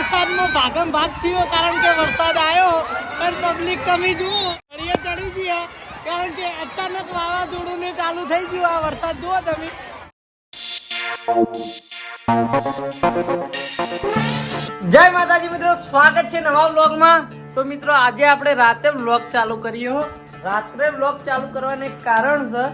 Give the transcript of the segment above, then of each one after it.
વરસાદમાં ભાગમ ભાગ થયો કારણ કે વરસાદ આવ્યો, પણ પબ્લિક કમી જુઓ, ઘડીએ ચડી ગયા કારણ કે અચાનક વાવાઝોડું ચાલુ થઈ ગયું આ વરસાદ, જુઓ તમે. જય માતાજી મિત્રો, સ્વાગત છે નવા વ્લોગમાં. તો મિત્રો, આજે આપણે રાતે વ્લોગ ચાલુ કર્યો રાત્રે વ્લોગ ચાલુ કરવાનું કારણ છે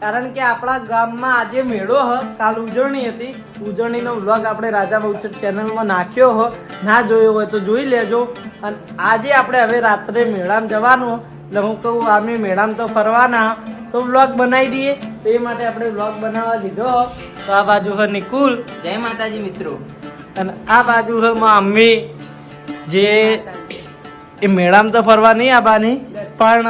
કારણ કે આપણા ગામમાં આજે મેળો હ કાલ ઉજવણી હતી. ઉજવણીનો વ્લોગ આપણે રાજા બહુચર ચેનલમાં નાખ્યો હ. ના જોયો હોય તો જોઈ લેજો. અને આજે આપણે હવે રાત્રે મેળામાં જવાનું એટલે હું કહું અમે મેળામાં તો ફરવાના. તો વ્લોગ બનાવી દઈએ. તો એ માટે આપણે વ્લોગ બનાવવા દીધો તો આ બાજુ હ નિકુલ. જય માતાજી મિત્રો. અને આ બાજુ માં મમ્મી જે એ મેળામાં તો ફરવા નહીં આવવાની પણ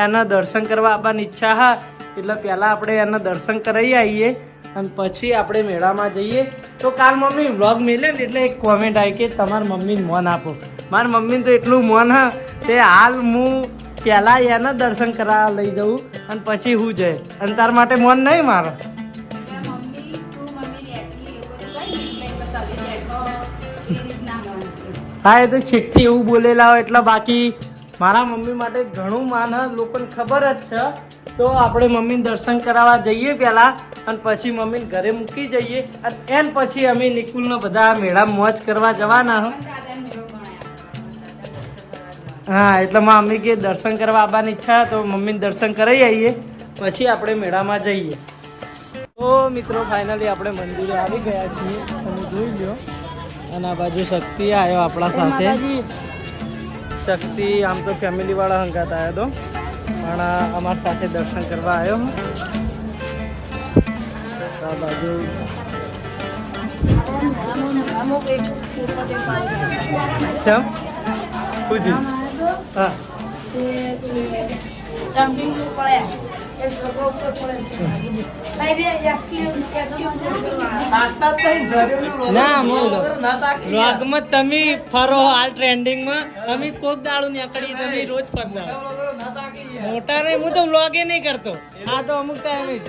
એના દર્શન કરવા આવવાની ઈચ્છા હા. એટલે પહેલાં આપણે એના દર્શન કરાવી આવીએ અને પછી આપણે મેળામાં જઈએ. તો કાલ મમ્મી વ્લોગ મેલે ને એટલે એક કોમેન્ટ આવી કે તમારા મમ્મીને મોન આપો. મારા મમ્મીને તો એટલું મોન હા તે હાલ હું પહેલાં એના દર્શન કરાવવા લઈ જઉં અને પછી હું જઈ. અને તાર માટે મોન નહીં મારો. હા, એ તો છેકથી એવું બોલેલા હોય, એટલે બાકી મારા મમ્મી માટે ઘણું માન લોકોને ખબર જ છે. તો આપણે મમ્મીને દર્શન કરાવવા જઈએ પહેલાં અને પછી મમ્મીને ઘરે મૂકી જઈએ અને એન પછી અમે નિકુલનો બધા મેળા મોજ કરવા જવાના હો. હા એટલે માં અમે કે દર્શન કરવા આવવાની ઈચ્છા તો મમ્મીને દર્શન કરાવી આવીએ. પછી આપણે મેળામાં જઈએ. તો મિત્રો ફાઇનલી આપણે મંદિરે આવી ગયા છીએ. તમે જોઈ લો અને આ બાજુ શક્તિ આવ્યો આપણા સાથે. શક્તિ આમ તો ફેમિલીવાળા હંગાત આવ્યો તો. પણ અમારી સાથે દર્શન કરવા આવ્યો આ બાજુ ચમ? પૂછી હા. તમે ફરો હાલ ટ્રેન્ડિંગમાં અમે કોક દાડું નીકળી તમે રોજ ફરતા મોટા નહીં હું તો વ્લોગે નહીં કરતો. આ તો અમુક ટાઈમે જ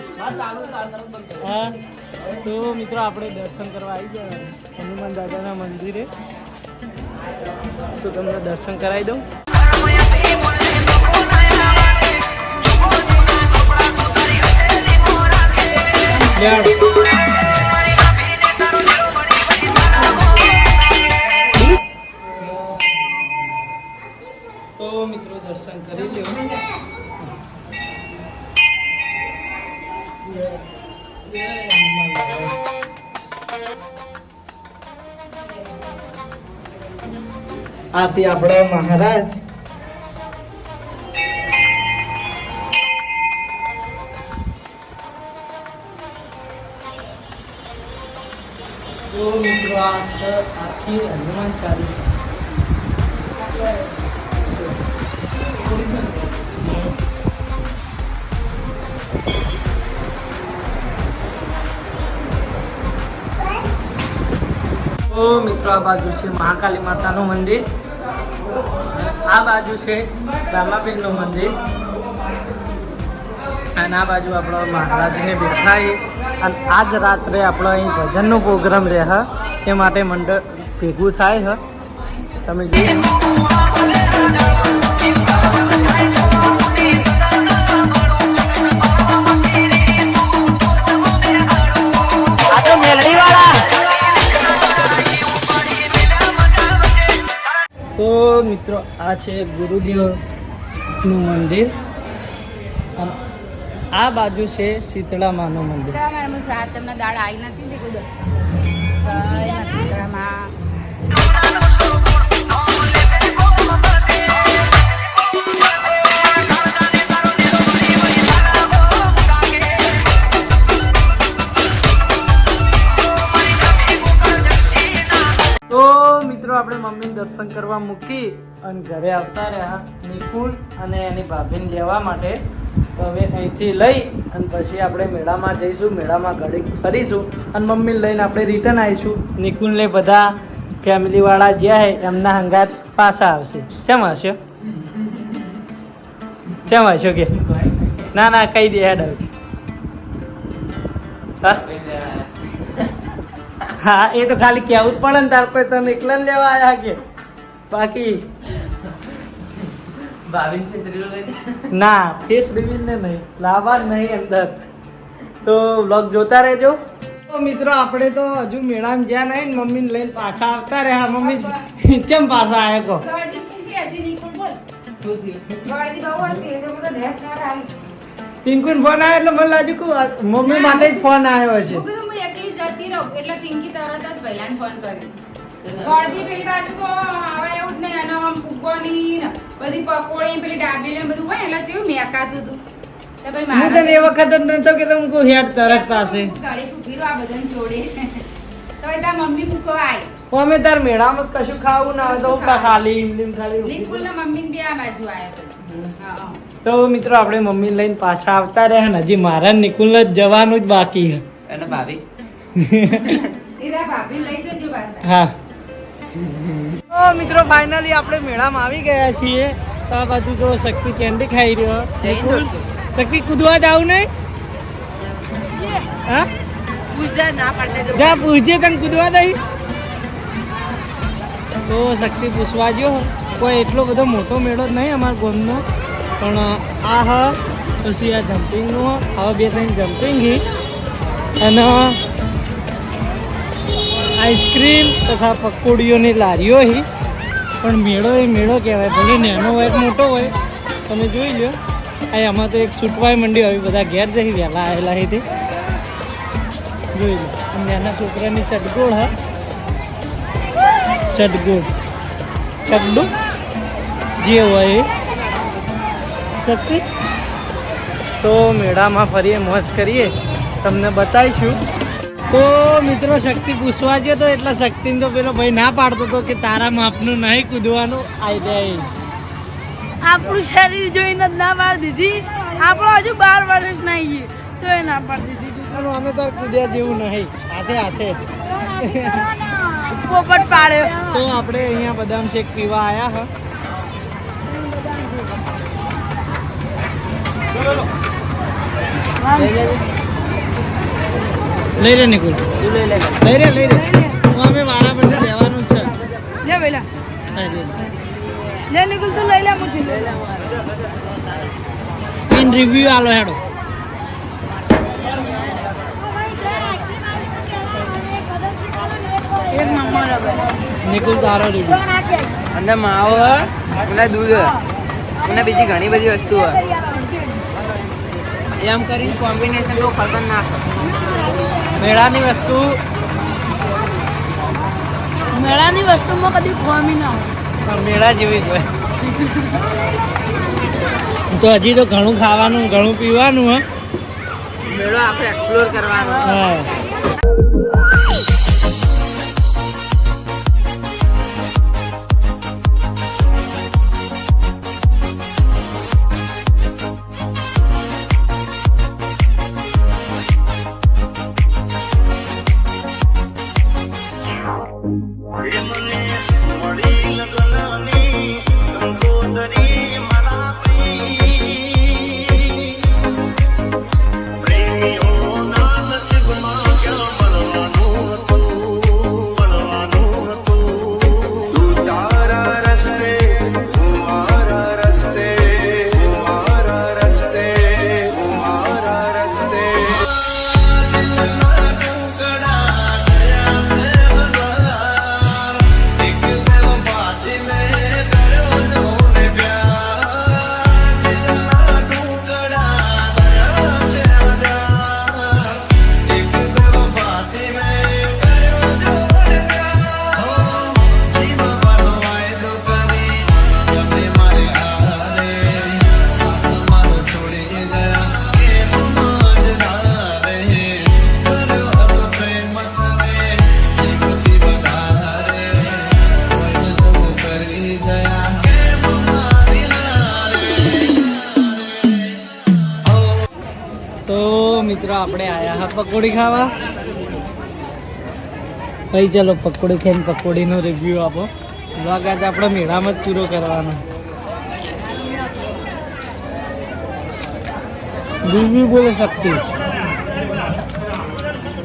હા. તો મિત્રો આપણે દર્શન કરવા આવી ગયા. હનુમાન દાદાના મંદિરે. તો તમને દર્શન કરાવી દઉં. જાણો. આ છે મહારાજ. તો મિત્રો આ મિત્રો આ બાજુ છે મહાકાલી માતાનું મંદિર. આ બાજુ છે રામાપીરનું મંદિર. અને આ બાજુ આપણો મહારાજને બેઠા અને આજ રાત્રે આપણો અહીં ભજનનો પ્રોગ્રામ રહે એ માટે મંડળ ભેગું થાય, હ. તમે જોઈ તો મિત્રો, આ છે ગુરુદેવનું મંદિર. આ બાજુ છે શીતળા માનું મંદિર. તમને દાડા આવી નથી દર્શન કરવા મૂકી અને ઘરે આવતા રહ્યા નિકુલ અને એની ભાભીને લેવા માટે. તો હવે અહીંથી લઈ અને પછી આપણે મેળામાં જઈશું, મેળામાં ઘડી ફરીશું અને મમ્મીને લઈને આપણે રિટર્ન આવીશું. નિકુલને બધા ફેમિલીવાળા જ્યાં હે એમના હંગાત પાછા આવશે. કેમ હશો કેમ હશો કે? ના ના, કહી દે હેડ હા? હા, એ તો ખાલી કેવું જ પડે ને તાર કોઈ તને એકલા લેવા આવ્યા કે? બાકી? ના ફેસ રિવીલ ને નહીં લાવવા નહીં અંદર. તો વ્લોગ જોતા રહેજો. તો મિત્રો આપણે તો હજુ મેળામાં જ્યાં નહીં ને મમ્મીને લઈને પાછા આવતા રહ્યા. મમ્મી કેમ પાછા આવ્યા આવી. પિંકુન ફોન આવ્યો એટલે મને લાગ્યું કે મમ્મી માટે જ ફોન આવ્યો હશે. હું એકલી જતી રહું, એટલે પિંકી તરત જ ભૈલાને ફોન કર્યો. ગળદી પેલી બાજુ તો હવે એવું જ નહીં, અને આમ ફૂગવાની ને બધી પકોડી, પેલી ડાબેલી ને બધું હોય એટલે જેવું મેકાતું હતું. તો હું તને એ વખત જ નતો કે હું કહું હેડ તરત પાસે ગાડી ઊભી રહું આ બધાને જોડે. તો એ તાર મમ્મી મૂકો આય. અમે તાર મેળામાં કશું ખાવું ના હોય તો ખાલી ઈમલીમ ખાલી નિકુલ ને મમ્મી બે આ બાજુ આયા પેલા. હા, હા. તો મિત્રો આપણે મમ્મી લઈને પાછા આવતા રહ્યા ને હજી મારા નિકુલ જ જવાનું જ બાકી છે અને ભાભી લઈ જજો પાછા. હા તો મિત્રો ફાઇનલી આપણે મેળામાં આવી ગયા છીએ. તો આ બાજુ જો શક્તિ કેન્ડી ખાઈ રહ્યો. શક્તિ કૂદવા જાવ નહીં? હા? ના પૂછજે તને કૂદવા દઈ. તો શક્તિ પૂછવા જો કોઈ એટલો બધો મોટો મેળો જ નહીં અમારા ગોમનો. પણ આ હ પછી આ જમ્પિંગનું હવે બે ત્રણ જમ્પિંગ હી. અને આઈસ્ક્રીમ તથા પકોડીઓની લારીઓ હી. પણ મેળો એ મેળો કહેવાય, ભલે નાનો હોય મોટો હોય. તમે જોઈ લો આ એમાં તો એક છૂટવાય મંડી આવી બધા ઘેર જઈ વહેલા આવેલા હતી જોઈ લો નાના છોકરાની ચટગોળ, હા. ચટગોળ. ચકડું જે હોય શક્તિ તો મેળામાં ફરીએ મોજ કરીએ. તમને બતાવીશું. તો મિત્રો શક્તિ પૂછવા ગયો તો એટલા શક્તિને તો પેલો ભાઈ ના પાડતો હતો કે તારા માપનું નહીં કૂદવાનું. આઈ જાય. આપણું શરીર જોઈને જ ના પાડી દીધી. આપણો હજુ બાર વર્ષ ના આવીએ તો એ ના પાડી દીધી. અમે તો કૂદ્યા જેવું નહીં. હાથે હાથે. પોપટ પાડ્યો. તો આપણે અહીંયા બદામ શેક પીવા આવ્યા હા. લઈ રે નિકુલ. લઈ લે. લઈ રે લઈ રે તો અમે મારા પર લેવાનું છે. લે વેલા. લે. નિકુલ તું લઈ લે મુછી ઇન રિવ્યુ આલો હેડો. એક નંબર નિકુલ તારો રિવ્યુ અને માવો હ, અને દૂધ. હ, અને બીજી ઘણી બધી વસ્તુઓ હ. એમ કરીને કોમ્બિનેશન બહુ ખતરનાક. હ. મેળાની વસ્તુ. મેળાની વસ્તુમાં કદી ખોમી ના હોય. મેળા જેવી હોય તો હજી તો ઘણું ખાવાનું ઘણું પીવાનું હે. મેળો આપણે એક્સપ્લોર કરવાનો. હા. પકોડી ખાવા? ભાઈ ચલો પકોડી ખાઈને પકોડીનો રિવ્યુ આપો. વ્લોગ આજે આપણો મેળામાં જ પૂરો કરવાનો. રિવ્યુ બોલે શક્તિ.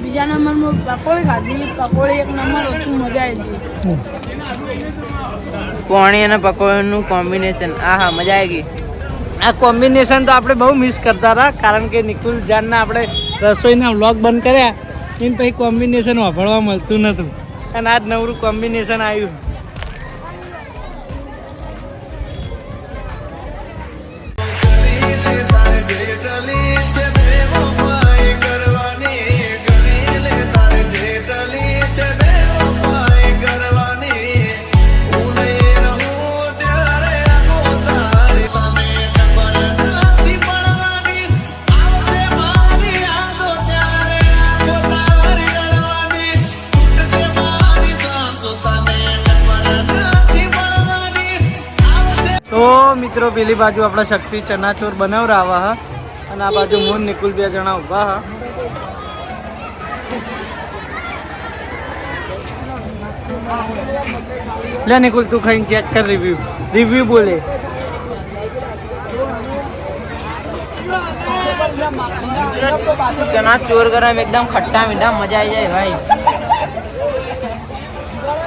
બીજા નંબરમાં પકોડી ખાધી. પકોડી એક નંબર હતું મજા આવી હતી પોણી અને પકોડીનું કોમ્બિનેશન આહા મજા આવી ગઈ. આ કોમ્બિનેશન તો આપણે બહુ મિસ કરતા હતા કારણ કે નિકુલ જાનના આપણે રસોઈના વ્લોગ બંધ કર્યા. એને પછી કોમ્બિનેશન વાપરવા મળતું નહોતું અને આજ નવરું કોમ્બિનેશન આવ્યું. મિત્રો પેલી બાજુ આપણા શક્તિ ચનાચોર બનાવરાવા હા અને આ બાજુ મોહન નિકુલ બે જણા ઊભા હા. લે નિકુલ તું ખાઈને ચેક કર રિવ્યુ રિવ્યુ બોલે. ચના ચોર ગરમ એકદમ ખટ્ટા મીઠા મજા આવી જાય ભાઈ.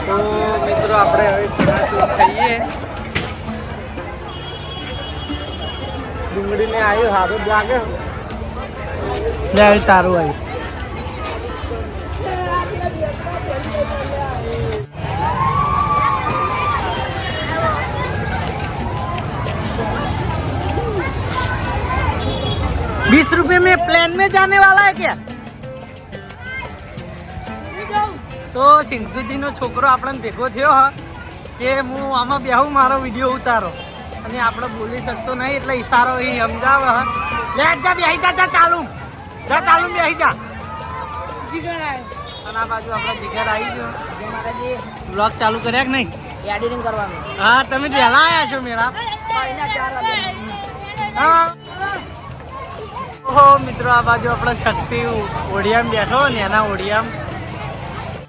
તો મિત્રો આપણે હવે ચનાચોર ખાઈએ. ડુંગળીને આવ્યું સારું જ લાગે લે હવે તારું આવ્યું बीस रुपए में प्लेन में जाने वाला है क्या તો સિંધુજીનો છોકરો આપણને ભેગો થયો હ કે હું આમાં બેહું મારો વિડીયો ઉતારો અને આપણે બોલી શકતો નહીં એટલે ઈશારો એ સમજાવે લે જા બેહી જા જા ચાલુ. જા ચાલુ બેહી જા. જીગર આવ્યો અને આ બાજુ આપણે જીગર આવી ગયો. બ્લોગ ચાલુ કર્યા કે નહીં? એડિટિંગ કરવાનું. હા તમે વહેલા આવ્યા છો મેળા. હા. ઓહો મિત્રો આ બાજુ આપણો શક્તિ ઓડિયામાં બેઠો ને એના ઓડિયામાં.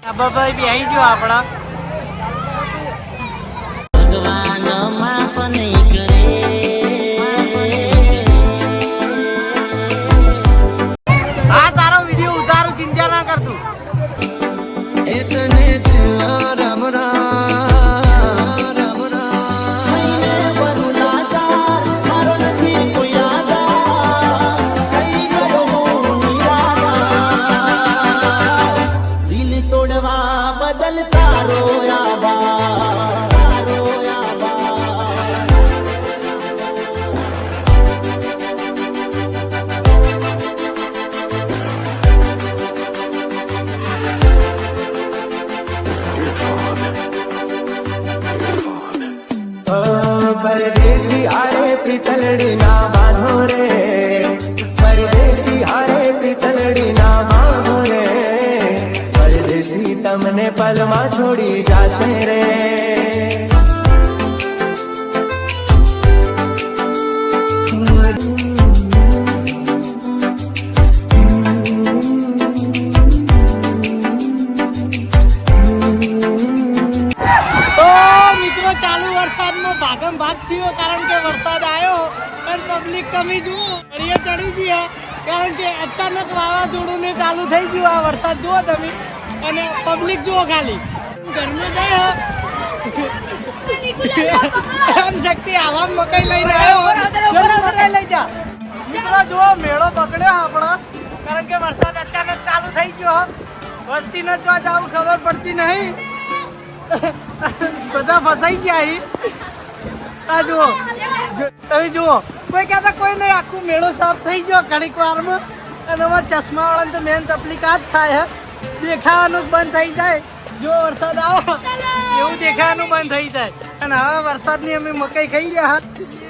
આ બાબા બેહી ગયો આપણા. પરદેશી હારે પિતલડી ના બાંધો રે. પરદેશી હારે પિતલડી ના બાંધો રે. પરદેશી તમને પલમાં છોડી જાશે રે. ભાગ થયો કારણ કે વરસાદ આવ્યો પણ પબ્લિક કમી જુઓ ઘડીએ ચડી ગયા કારણ કે અચાનક વાવાઝોડું ને ચાલુ થઈ ગયું આ વરસાદ જુઓ તમે અને પબ્લિક જુઓ ખાલી. ઘરમાં ગયો આમ શક્તિ આવા મકાઈ લઈને આવ્યો લઈ જા. મિત્રો જુઓ મેળો પકડ્યો આપણો. કારણ કે વરસાદ અચાનક ચાલુ થઈ ગયો વસ્તી ન જો જાવ ખબર પડતી નહીં. બધા ફસાઈ ગયા આ જુઓ. તમે જુઓ. કોઈ કહેતા કોઈ નહીં, આખું મેળો સાફ થઈ ગયો ઘણીક વારમાં. અને હવે ચશ્મા વાળાને તો મેન તકલીફ આ જ થાય દેખાવાનું બંધ થઈ જાય. જો વરસાદ આવો, એવું દેખાવાનું બંધ થઈ જાય. અને હવે વરસાદની અમે મકાઈ ખાઈ ગયા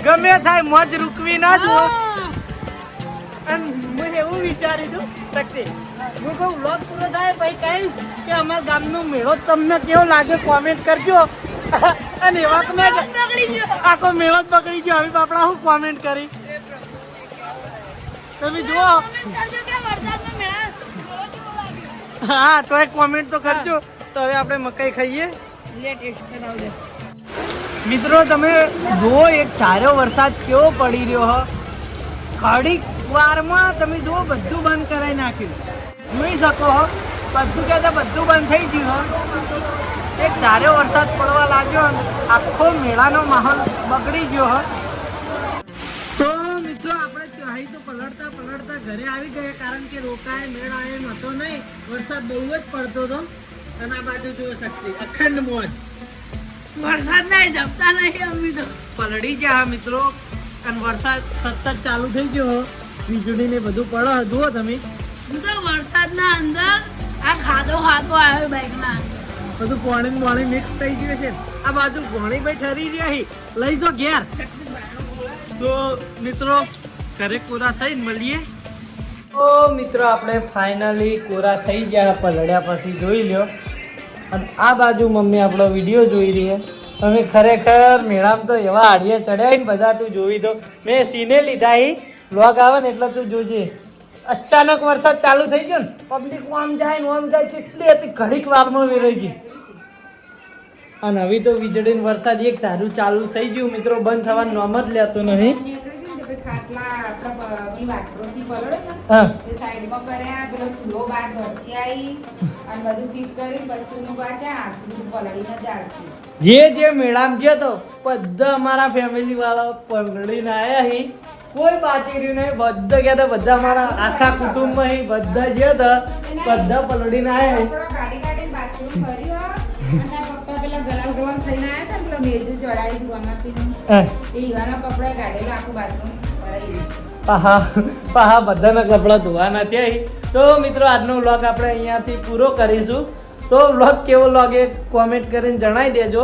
ગમે થાય મોજ રૂકવી ના જુઓ. અને મેં એવું વિચાર્યું હતું, શક્તિ, હું કહું વ્લોગ પૂરો થાય પછી કહીશ કે અમારા ગામનો મેળો તમને કેવો લાગે કોમેન્ટ કરજો. અને એવા તો મેં આખો મેળો જ પકડી ગયો. હવે બાપડા હું કોમેન્ટ કરી? તમે જુઓ. હા તો એક કોમેન્ટ તો કરજો. તો હવે આપણે મકાઈ ખાઈએ. મિત્રો તમે જુઓ એક સારો વરસાદ કેવો પડી રહ્યો હ. ઘડીક વારમાં તમે જુઓ બધું બંધ કરાવી નાખ્યું. જોઈ શકો હો. બધું કહેતા બધું બંધ થઈ ગયું હો. એક ધારે વરસાદ પડવા લાગ્યો અને આખો મેળાનો માહોલ બગડી ગયો હો. તો મિત્રો આપણે ચાહી તો પલળતા પલળતા ઘરે આવી ગયા કારણ કે રોકાય મેળા એમ હતો નહીં. વરસાદ બહુ જ પડતો હતો. અને આ બાજુ જોઈ શક્તિ અખંડ મોજ વરસાદ નહીં જમતા નહીં અમી તો. પલળી ગયા હા મિત્રો અને વરસાદ સતત ચાલુ થઈ ગયો વીજળી ને બધું પડો જુઓ તમે. હું તો વરસાદના અંદર આ ખાધો ખાધો આવ્યો બાઈકના. બધું પાણી ને પાણી મિક્સ થઈ ગયું છે. આ બાજુ ભાઈ ઠરી રહ્યા છે. લઈ જો ઘેર. તો મિત્રો, ઘરે કોરા થઈને મળીએ. તો મિત્રો, આપણે ફાઇનલી કોરા થઈ ગયા, પલળ્યા પછી જોઈ લ્યો. અને આ બાજુ મમ્મી આપણો વીડિયો જોઈ રહી છે. તમે ખરેખર મેળામાં તો એવા આડીએ ચડ્યા ને બધા, તું જોઈ દો. મેં સીને લીધા હી બ્લોગ આવે ને એટલે તું જોજે. અચાનક વરસાદ ચાલુ થઈ ગયો ને. પબ્લિક આમ જાય ને આમ જાય એટલી હતી ઘડીક વારમાં વેરાઈ ગઈ અને હવે તો વીજળીનો વરસાદ એક ધારું ચાલુ થઈ ગયું. મિત્રો બંધ થવાનું નામ જ લેતો નહીં. જ જે મેળામાં ગયો તો બધા અમારા ફેમિલી વાળા પલળીને આવ્યા અહીં કોઈ બાચી રહ્યું નહીં બધા ગયા હતા બધા અમારા આખા કુટુંબમાં હી બધા ગયા હતા બધા પલડીને આવ્યા હી. કપડાં કાઢી કાઢીને બાથરૂમ ભર્યું અને આ પપ્પા પેલા ગલાલ ગવાલ થઈને આવ્યા હતા પેલો મેજું ચડાવી દીધું એ. ઈવાના કપડા કાઢેલા આખું બાથરૂમ ભરાઈ પાહા પાહા બધાના કપડાં ધોવાના છે તો મિત્રો આજનો વ્લોગ આપણે અહીંયાથી પૂરો કરીશું. તો વ્લોગ કેવો લાગે કોમેન્ટ કરીને જણાવી દેજો.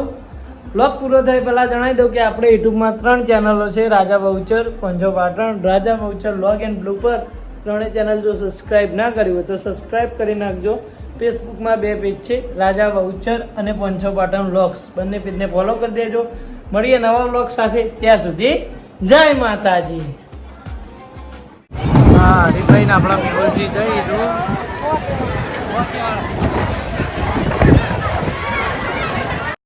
વ્લોગ પૂરો થાય પહેલાં જણાવી દઉં કે આપણે યુટ્યુબમાં ત્રણ ચેનલો છે Raja Bahuchar પંજો Patan Raja Bahuchar log and blooper ત્રણેય ચેનલ જો સબસ્ક્રાઈબ ના કરી હોય તો સબસ્ક્રાઈબ કરી નાખજો. ફેસબુકમાં બે પેજ છે, રાજા વાઉચર અને પંચો પાટણ વ્લોગ્સ. બંને પેજને ફોલો કરી દેજો. મળીએ નવા વ્લોગ સાથે. ત્યાં સુધી જય માતાજી. હા હરીભાઈ આપણા વિરોધી જઈ